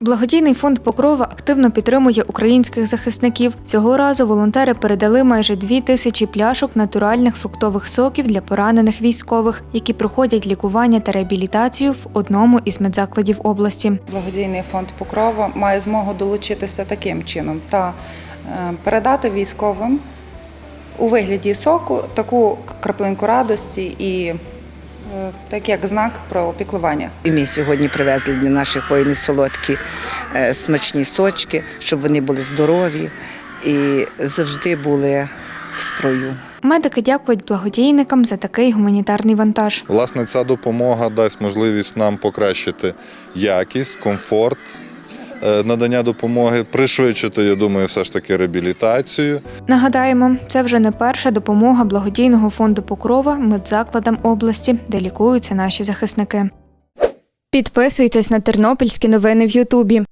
Благодійний фонд Покрова активно підтримує українських захисників. Цього разу волонтери передали майже дві тисячі пляшок натуральних фруктових соків для поранених військових, які проходять лікування та реабілітацію в одному із медзакладів області. Благодійний фонд Покрова має змогу долучитися таким чином та е, передати військовим у вигляді соку таку краплинку радості і так як знак про опіклування. І ми сьогодні привезли для наших воїнів солодкі е, смачні сочки, щоб вони були здорові і завжди були в строю. Медики дякують благодійникам за такий гуманітарний вантаж. Власне, ця допомога дасть можливість нам покращити якість, комфорт е, надання допомоги, пришвидшити, я думаю, все ж таки реабілітацію. Нагадаємо, це вже не перша допомога благодійного фонду Покрова медзакладам області, де лікуються наші захисники. Підписуйтесь на тернопільські новини в Ютубі.